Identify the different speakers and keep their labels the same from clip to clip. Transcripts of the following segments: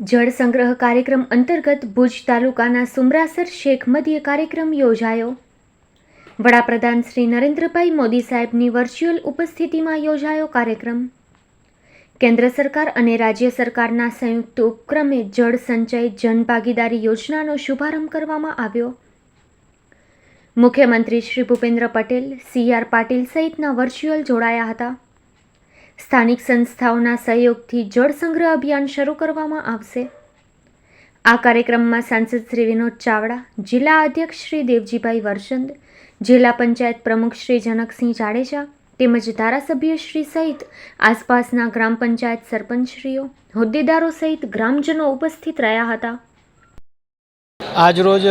Speaker 1: જળ સંગ્રહ કાર્યક્રમ અંતર્ગત ભુજ તાલુકાના સુમરાસર શેખ મધ્યે કાર્યક્રમ યોજાયો. વડાપ્રધાન શ્રી નરેન્દ્રભાઈ મોદી સાહેબની વર્ચ્યુઅલ ઉપસ્થિતિમાં યોજાયો કાર્યક્રમ. કેન્દ્ર સરકાર અને રાજ્ય સરકારના સંયુક્ત ઉપક્રમે જળ સંચય જનભાગીદારી યોજનાનો શુભારંભ કરવામાં આવ્યો. મુખ્યમંત્રી શ્રી ભૂપેન્દ્ર પટેલ, સી આર પાટીલ સહિતના વર્ચ્યુઅલ જોડાયા હતા. સ્થાનિક સંસ્થાઓના સહયોગથી જળ સંગ્રહ અભિયાન શરૂ કરવામાં આવશે. આ કાર્યક્રમમાં સાંસદ શ્રી વિનોદ ચાવડા, જિલ્લા અધ્યક્ષ શ્રી દેવજીભાઈ વરચંદ જિલ્લા પંચાયત પ્રમુખ શ્રી જનકસિંહ જાડેજા, તેમજ ધારાસભ્યશ્રી સહિત આસપાસના ગ્રામ પંચાયત સરપંચશ્રીઓ, હોદ્દેદારો સહિત ગ્રામજનો ઉપસ્થિત રહ્યા હતા.
Speaker 2: આજરોજ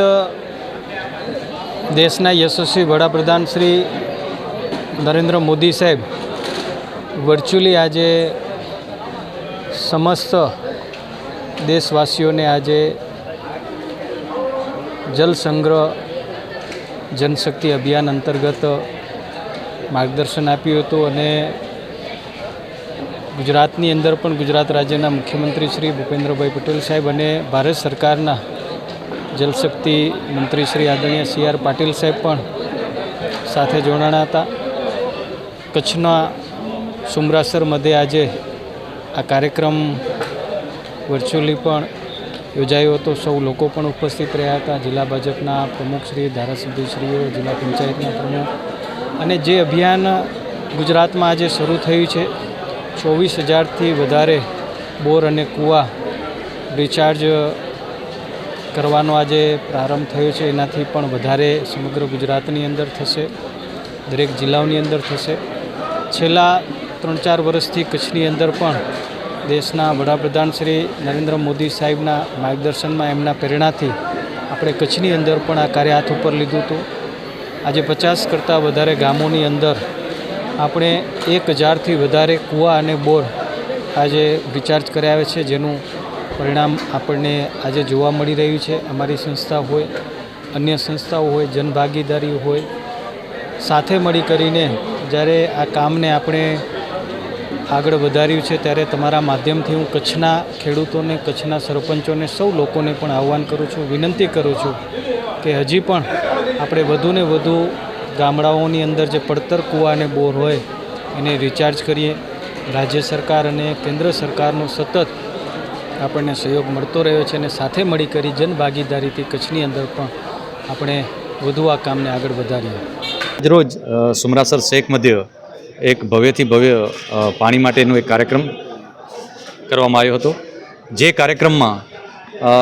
Speaker 2: દેશના યશસ્વી વડાપ્રધાન શ્રી નરેન્દ્ર મોદી સાહેબ વર્ચ્યુઅલી આજે સમસ્ત દેશવાસીઓને આજે જલ સંગ્રહ, જનશક્તિ અભિયાન અંતર્ગત માર્ગદર્શન આપ્યું હતું અને ગુજરાતની અંદર પણ ગુજરાત રાજ્યના મુખ્યમંત્રી શ્રી ભૂપેન્દ્રભાઈ પટેલ સાહેબ અને ભારત સરકારના જલશક્તિ મંત્રી શ્રી આદરણીય સી આર પાટીલ સાહેબ પણ સાથે જોડાણા હતા. કચ્છના સુમરાસર મધ્યે આજે આ કાર્યક્રમ વર્ચ્યુઅલી પણ યોજાયો હતો. સૌ લોકો પણ ઉપસ્થિત રહ્યા હતા. જિલ્લા ભાજપના પ્રમુખશ્રી ધારાસભ્યશ્રીઓ, જિલ્લા પંચાયતના પ્રમુખ અને જે અભિયાન ગુજરાતમાં આજે શરૂ થયું છે, ચોવીસ હજારથી વધારે બોર અને કૂવા રિચાર્જ કરવાનો આજે પ્રારંભ થયો છે. એનાથી પણ વધારે સમગ્ર ગુજરાતની અંદર થશે, દરેક જિલ્લાઓની અંદર થશે. છેલ્લા ત્રણ ચાર વર્ષથી કચ્છની અંદર પણ દેશના વડાપ્રધાન શ્રી નરેન્દ્ર મોદી સાહેબના માર્ગદર્શનમાં એમના પ્રેરણાથી આપણે કચ્છની અંદર પણ આ કાર્ય હાથ ઉપર લીધું હતું. આજે પચાસ કરતાં વધારે ગામોની અંદર આપણે એક હજારથી વધારે કૂવા અને બોર આજે રિચાર્જ કરાવે છે, જેનું પરિણામ આપણને આજે જોવા મળી રહ્યું છે. અમારી સંસ્થા હોય, અન્ય સંસ્થાઓ હોય, જનભાગીદારી હોય, સાથે મળી કરીને જ્યારે આ કામને આપણે આગળ વધાર્યું છે ત્યારે તમારા માધ્યમથી હું કચ્છના ખેડૂતોને, કચ્છના સરપંચોને, સૌ લોકોને પણ આહવાન કરું છું, વિનંતી કરું છું કે હજી પણ આપણે વધુને વધુ ગામડાઓની અંદર જે પડતર કૂવા અને બોર હોય એને રિચાર્જ કરીએ. રાજ્ય સરકાર અને કેન્દ્ર સરકારનો સતત આપણને સહયોગ મળતો રહ્યો છે અને સાથે મળી કરી જનભાગીદારીથી કચ્છની અંદર પણ આપણે વધુ આ કામને આગળ વધારીએ.
Speaker 3: રોજ સુમરાસર શેખ મધ્ય એક ભવ્યથી ભવ્ય પાણી માટેનો એક કાર્યક્રમ કરવામાં આવ્યો હતો. જે કાર્યક્રમમાં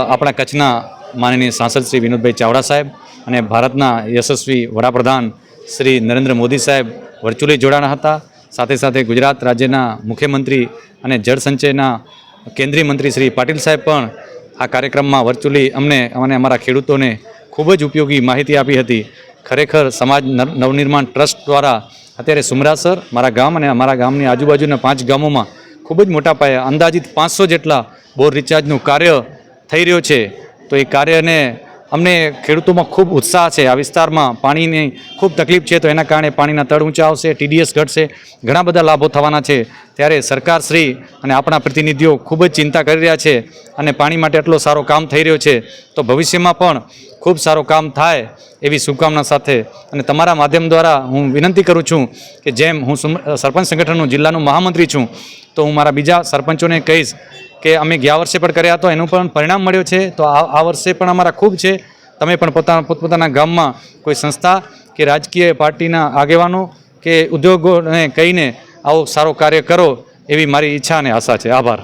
Speaker 3: આપણા કચ્છના માનનીય સાંસદ શ્રી વિનોદભાઈ ચાવડા સાહેબ અને ભારતના યશસ્વી વડાપ્રધાન શ્રી નરેન્દ્ર મોદી સાહેબ વર્ચ્યુઅલી જોડાણા હતા. સાથે સાથે ગુજરાત રાજ્યના મુખ્યમંત્રી અને જળ સંચયના કેન્દ્રીય મંત્રી શ્રી પાટીલ સાહેબ પણ આ કાર્યક્રમમાં વર્ચ્યુઅલી અમને અને અમારા ખેડૂતોને ખૂબ જ ઉપયોગી માહિતી આપી હતી. ખરેખર સમાજ નવ- નવનિર્માણ ટ્રસ્ટ દ્વારા અત્યારે સુમરાસર મારા ગામ અને અમારા ગામની આજુબાજુના પાંચ ગામોમાં ખૂબ જ મોટા પાયે અંદાજિત પાંચસો જેટલા બોર રિચાર્જનું કાર્ય થઈ રહ્યું છે. તો એ કાર્યને અમને ખેડૂતોમાં ખૂબ ઉત્સાહ છે. આ વિસ્તારમાં પાણીની ખૂબ તકલીફ છે, તો એના કારણે પાણીના તળ ઊંચા આવશે ટીડીએસ ઘટશે, ઘણા બધા લાભો થવાના છે. ત્યારે સરકાર શ્રી અને આપણા પ્રતિનિધિઓ ખૂબ જ ચિંતા કરી રહ્યા છે અને પાણી માટે આટલો સારો કામ થઈ રહ્યો છે. તો ભવિષ્યમાં પણ ખૂબ સારું કામ થાય એવી શુભકામના સાથે અને તમારા માધ્યમ દ્વારા હું વિનંતી કરું છું કે જેમ હું સરપંચ સંગઠનનું જિલ્લાનું મહામંત્રી છું, તો હું મારા બીજા સરપંચોને કહીશ કે અમે ગયા વર્ષે પણ કર્યા હતા એનું પણ પરિણામ મળ્યો છે. તો આ વર્ષે પણ અમારા ખૂબ છે. તમે પણ પોતાના, પોતપોતાના ગામમાં કોઈ સંસ્થા કે રાજકીય પાર્ટીના આગેવાનો કે ઉદ્યોગોને કહીને આવો સારો કાર્ય કરો એવી મારી ઈચ્છા અને આશા છે. આભાર.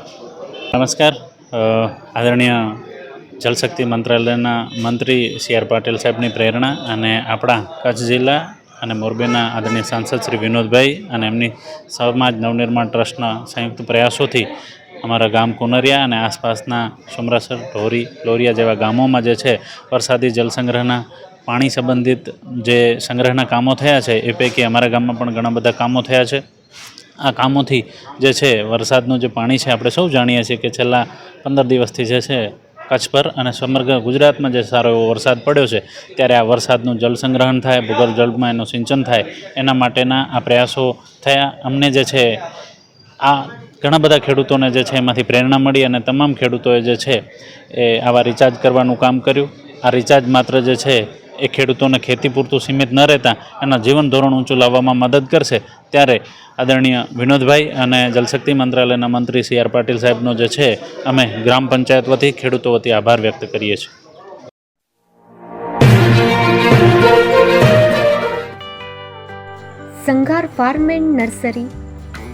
Speaker 4: નમસ્કાર. આદરણીય જલશક્તિ મંત્રાલયના મંત્રી સી આર પાટીલ સાહેબની પ્રેરણા અને આપણા કચ્છ જિલ્લા અને મોરબીના આદરણીય સાંસદ શ્રી વિનોદભાઈ અને એમની સમાજ નવનિર્માણ ટ્રસ્ટના સંયુક્ત પ્રયાસોથી અમારા ગામ કુનરિયા અને આસપાસના સુમરાસર, ઢોરી, લોરિયા જેવા ગામોમાં જે છે, વરસાદી જલસંગ્રહના પાણી સંબંધિત જે સંગ્રહના કામો થયા છે, એ પૈકી અમારા ગામમાં પણ ઘણા બધા કામો થયા છે. આ કામોથી જે છે, વરસાદનું જે પાણી છે, આપણે સૌ જાણીએ છીએ કે છેલ્લા પંદર દિવસથી જે છે, કચ્છ પર અને સમગ્ર ગુજરાતમાં જે સારો એવો વરસાદ પડ્યો છે, ત્યારે આ વરસાદનું જળસંગ્રહણ થાય ભૂગર્ભ જળમાં એનું સિંચન થાય, એના માટેના આ પ્રયાસો થયા. અમને જે છે, આ ઘણા બધા ખેડૂતોને જે છે એમાંથી પ્રેરણા મળી અને તમામ ખેડૂતોએ જે છે એ આવા રિચાર્જ કરવાનું કામ કર્યું. આ રિચાર્જ માત્ર જે છે એ ખેડૂતોને ખેતી પૂરતું સીમિત ન રહેતા એના જીવન ધોરણ ઊંચું લાવવામાં મદદ કરશે. ત્યારે આદરણીય વિનોદભાઈ અને જલશક્તિ મંત્રાલયના મંત્રી સી આર પાટીલ સાહેબનો જે છે અમે ગ્રામ પંચાયત વતી, ખેડૂતો વતી આભાર વ્યક્ત કરીએ છીએ.
Speaker 1: Sanghar farm and nursery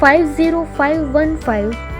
Speaker 1: 50515